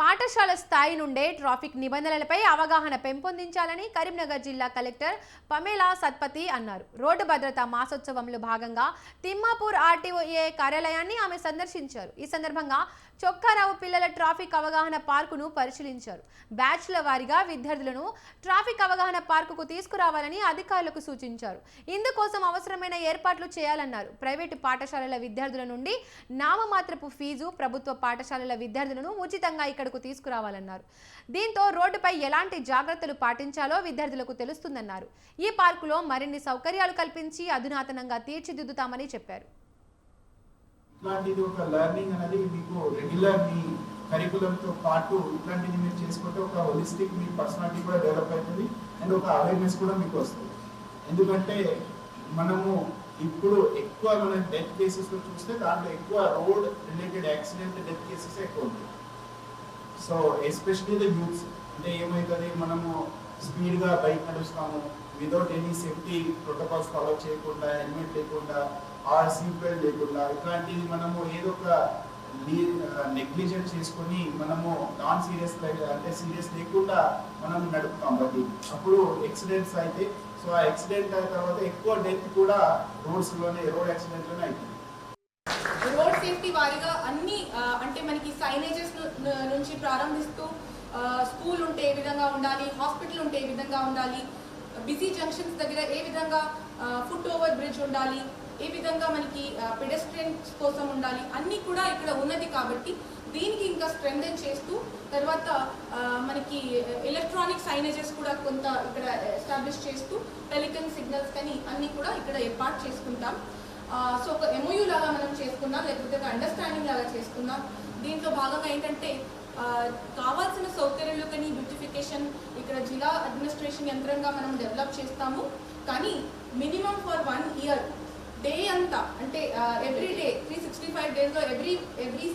పాఠశాల స్థాయి నుండే ట్రాఫిక్ నిబంధనలపై అవగాహన పెంపొందించాలని కరీంనగర్ జిల్లా కలెక్టర్ పమేలా సత్పతి అన్నారు. రోడ్డు భద్రత మాసోత్సవంలో భాగంగా తిమ్మాపూర్ ఆర్టీఓఏ కార్యాలయాన్ని ఆమె సందర్శించారు. ఈ సందర్భంగా చొక్కారావు పిల్లల ట్రాఫిక్ అవగాహన పార్కును పరిశీలించారు. బ్యాచ్ల వారీగా విద్యార్థులను ట్రాఫిక్ అవగాహన పార్కుకు తీసుకురావాలని అధికారులకు సూచించారు. ఇందుకోసం అవసరమైన ఏర్పాట్లు చేయాలన్నారు. ప్రైవేటు పాఠశాలల విద్యార్థుల నుండి నామమాత్రపు ఫీజు ప్రభుత్వ పాఠశాలల విద్యార్థులను ఉచితంగా ఇక్కడ ఇక్కడకు తీసుకురావాలన్నారు. దీంతో రోడ్డుపై ఎలాంటి జాగ్రత్తలు పాటించాలో విద్యార్థులకు తెలుస్తుందన్నారు. ఈ పార్కులో మరిన్ని సౌకర్యాలు కల్పించి అధునాతనంగా తీర్చిదిద్దుతామని చెప్పారు. ఇట్లాంటిది ఒక లెర్నింగ్ అనేది మీకు రెగ్యులర్ మీ కరికులంతో పాటు ఇట్లాంటిది మీరు చేసుకుంటే ఒక హోలిస్టిక్ మీ పర్సనాలిటీ కూడా డెవలప్ అవుతుంది అండ్ ఒక అవేర్నెస్ కూడా మీకు వస్తుంది. ఎందుకంటే మనము ఇప్పుడు ఎక్కువ మన డెత్ కేసెస్లో చూస్తే దాంట్లో ఎక్కువ road related accident death cases ఎక్కువ ఉంది సో ఎస్పెషలీ ద యూత్స్ అంటే ఏమవుతుంది మనము స్పీడ్గా bike నడుస్తాము. Without any safety protocols follow చేయకుండా హెల్మెట్ లేకుండా ఆర్ సీట్ బెల్ట్ లేకుండా ఇట్లాంటిది మనము ఏదో ఒక నెగ్లిజెంట్ చేసుకొని మనము నాన్ సీరియస్ అంటే సీరియస్ లేకుండా మనం నడుపుతాం బట్టి. అప్పుడు యాక్సిడెంట్స్ అయితే సో ఆ యాక్సిడెంట్ అయిన తర్వాత ఎక్కువ డెత్ కూడా రోడ్స్లోనే రోడ్ యాక్సిడెంట్లోనే అవుతుంది రోడ్ సేఫ్టీ వారిగా అన్ని అంటే మనకి సైనేజెస్ నుంచి ప్రారంభిస్తూ స్కూల్ ఉంటే ఏ విధంగా ఉండాలి హాస్పిటల్ ఉంటే ఏ విధంగా ఉండాలి బిజీ జంక్షన్స్ దగ్గర ఏ విధంగా ఫుట్ ఓవర్ బ్రిడ్జ్ ఉండాలి ఏ విధంగా మనకి పెడెస్ట్రియన్స్ కోసం ఉండాలి అన్నీ కూడా ఇక్కడ ఉన్నది కాబట్టి దీనికి ఇంకా స్ట్రెంథెన్ చేస్తూ తర్వాత మనకి ఎలక్ట్రానిక్ సైనేజెస్ కూడా కొంత ఇక్కడ ఎస్టాబ్లిష్ చేస్తూ టెలికన్ సిగ్నల్స్ కానీ అన్నీ కూడా ఇక్కడ ఏర్పాటు చేసుకుంటాం. సో ఒక చేసుకున్నా లేకపోతే ఒక అండర్స్టాండింగ్ లాగా చేసుకున్నాం దీంట్లో భాగంగా ఏంటంటే కావాల్సిన సౌకర్యాలు కానీ బ్యూటిఫికేషన్ ఇక్కడ జిల్లా అడ్మినిస్ట్రేషన్ యంత్రంగా మనం డెవలప్ చేస్తాము. కానీ minimum for one year day అంతా అంటే every day three sixty five డేస్లో ఎవ్రీ ఎవ్రీ